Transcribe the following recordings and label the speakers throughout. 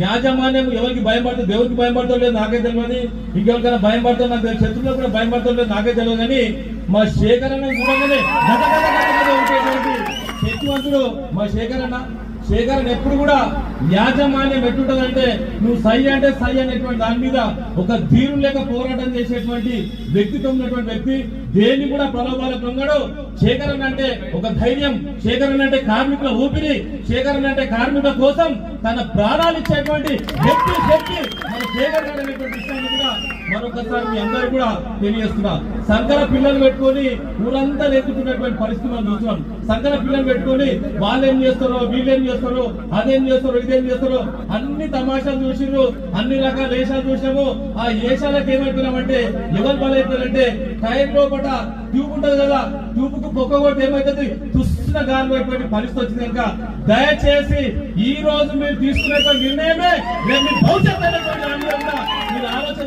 Speaker 1: యాజమాన్యం ఎవరికి భయం పడుతుంది? దేవునికి భయం పడతాం లేదు నాకే తెలియదు ఇంకెవరికైనా భయం పడతాం నాకు తెలియదు శత్రువులకు కూడా భయం లేదు నాకే తెలియదు కానీ మా శేఖరణ చూడగానే శక్తివంతుడు మా శేఖరన్న. శేఖరణ ఎప్పుడు కూడా యాజమాన్యం ఎట్టుంటదంటే నువ్వు సై అంటే సై అనేటువంటి దాని మీద ఒక ధీరు లేక పోరాటం చేసేటువంటి వ్యక్తిత్వం ఉన్నటువంటి వ్యక్తి. దేన్ని కూడా ప్రలోభాలకు లొంగడు శేఖరన్ అంటే ఒక ధైర్యం. శేఖరన్ అంటే కార్మికుల ఊపిరి. శేఖరన్ అంటే కార్మికుల కోసం తన ప్రాణాలు ఇచ్చేటువంటి వ్యక్తి శక్తి మన శేఖరన్ అనేటువంటి విషయాన్ని కూడా మరొకసారి మీ అందరూ కూడా తెలియజేస్తున్నా. సంకర పిల్లలు పెట్టుకొని ఊరంతా నెత్తుకున్నటువంటి పరిస్థితి మనం చూస్తున్నాం. సంకర పిల్లలు పెట్టుకొని వాళ్ళు ఏం చేస్తారో వీళ్ళు ఏం చేస్తారో అదేం చేస్తారో ఇదేం చేస్తారో అన్ని తమాషాలు చూసిర్రు అన్ని రకాల వేషాలు చూసాము ఆ వేషాలకు ఏమైపోయినామంటే ఎవరు బలైపోయారంటే టైం లోపల ట్యూబ్ ఉంటది కదా ట్యూబ్కు పొక్క కొట్టి ఏమైతుంది? తుస్సిన గాలి పరిస్థితి వచ్చింది కనుక. దయచేసి ఈ రోజు మీరు తీసుకునేటువంటి నిర్ణయమే రేపు భవిష్యత్తు అనేటువంటి దాని మీద మీరు ఆలోచన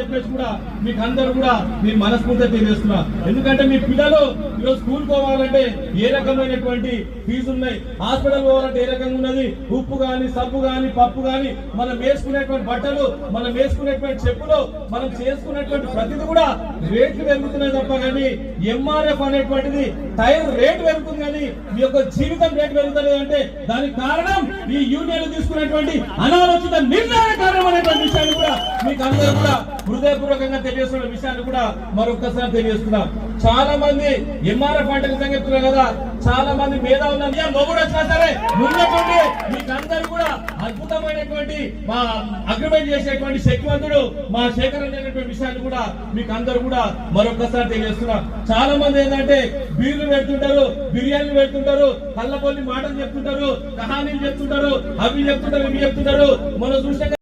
Speaker 1: చెప్పేసి కూడా మీకు అందరూ కూడా మీ మనస్ఫూర్తిగా తెలియజేస్తున్నా. ఎందుకంటే మీ పిల్లలు ఈరోజు స్కూల్ పోవాలంటే ఏ రకమైనటువంటి ఫీజు ఉన్నాయి? హాస్పిటల్ పోవాలంటే ఏ రకంగా ఉన్నది? ఉప్పు గాని సబ్బు గాని పప్పు గాని మనం వేసుకునేటువంటి బట్టలు మనం వేసుకునేటువంటి చెప్పులు మనం చేసుకునేటువంటి ప్రతిది కూడా రేట్లు పెరుగుతున్నాయి తప్ప కానీ ఎంఆర్ఎఫ్ అనేటువంటిది టైర్ రేటు పెరుగుతుంది కానీ మీ యొక్క జీవితం రేటు పెరుగుతలేదు అంటే దానికి కారణం ఈ యూనియన్ తీసుకునేటువంటి అనాలోచిత నిర్ణయం కారణం అనేటువంటి విషయాన్ని కూడా మీకు అందరూ కూడా హృదయపూర్వకంగా తెలియజేస్తున్న విషయాన్ని కూడా మరొకసారి తెలియజేస్తున్నా. చాలా మంది ఎంఆర్ఎఫ్ అంటే సంగతున్నారు కదా చాలా మంది మీద మొగుడు వచ్చినా సరే మీకు అందరూ కూడా అద్భుతమైనటువంటి మా అగ్రిమెంట్ చేసేటువంటి శక్తివంతుడు మా శేఖర్ అనేటువంటి విషయాన్ని కూడా మీకు అందరూ కూడా మరొకసారి తెలియజేస్తున్నారు చాలా మంది ఏంటంటే బీర్లు పెడుతుంటారు బిర్యానీలు పెడుతుంటారు కళ్ళపల్లి మాటలు చెప్తుంటారు కహానీలు చెప్తుంటారు అవి చెప్తుంటారు ఇవి చెప్తుంటారు. మనం చూసే